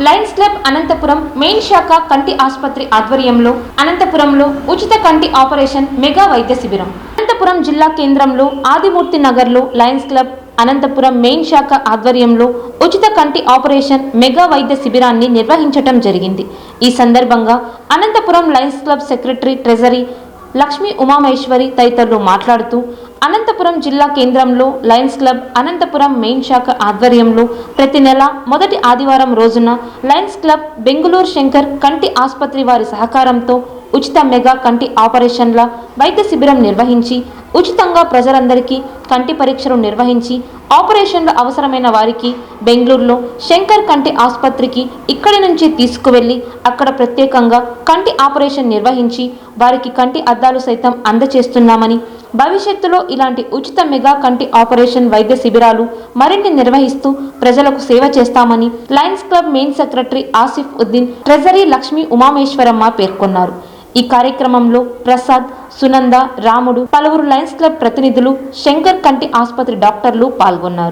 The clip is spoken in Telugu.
లయన్స్ క్లబ్ అనంతపురం మెయిన్ శాఖ కంటి ఆసుపత్రి ఆధ్వర్యంలో అనంతపురంలో ఉచిత కంటి ఆపరేషన్ మెగా వైద్య శిబిరం. అనంతపురం జిల్లా కేంద్రంలో ఆదిమూర్తి నగర్లో లయన్స్ క్లబ్ అనంతపురం మెయిన్ శాఖ ఆధ్వర్యంలో ఉచిత కంటి ఆపరేషన్ మెగా వైద్య శిబిరాన్ని నిర్వహించటం జరిగింది. ఈ సందర్భంగా Anantapuram lions club secretary treasury Lakshmi Umamaheswari తదితరులు మాట్లాడుతూ అనంతపురం జిల్లా కేంద్రంలో లయన్స్ క్లబ్ అనంతపురం మెయిన్ శాఖ ఆధ్వర్యంలో ప్రతి నెల మొదటి ఆదివారం రోజున లయన్స్ క్లబ్ బెంగుళూరు శంకర్ కంటి ఆసుపత్రి వారి సహకారంతో ఉచిత మెగా కంటి ఆపరేషన్ల వైద్య శిబిరం నిర్వహించి ఉచితంగా ప్రజలందరికీ కంటి పరీక్షలు నిర్వహించి ఆపరేషన్లు అవసరమైన వారికి బెంగళూరులో శంకర్ కంటి ఆసుపత్రికి ఇక్కడి నుంచి తీసుకువెళ్ళి అక్కడ ప్రత్యేకంగా కంటి ఆపరేషన్ నిర్వహించి వారికి కంటి అద్దాలు సైతం అందచేస్తున్నామని భవిష్యత్తులో ఇలాంటి ఉచిత మెగా కంటి ఆపరేషన్ వైద్య శిబిరాలు మరిన్ని నిర్వహిస్తూ ప్రజలకు సేవ చేస్తామని lions club main secretary Asif Uddin treasury Lakshmi Umamaheswaramma పేర్కొన్నారు. ఈ కార్యక్రమంలో ప్రసాద్ సునంద రాముడు పలువురు లయన్స్ క్లబ్ ప్రతినిధులు శంకర్ కంటి ఆసుపత్రి డాక్టర్లు పాల్గొన్నారు.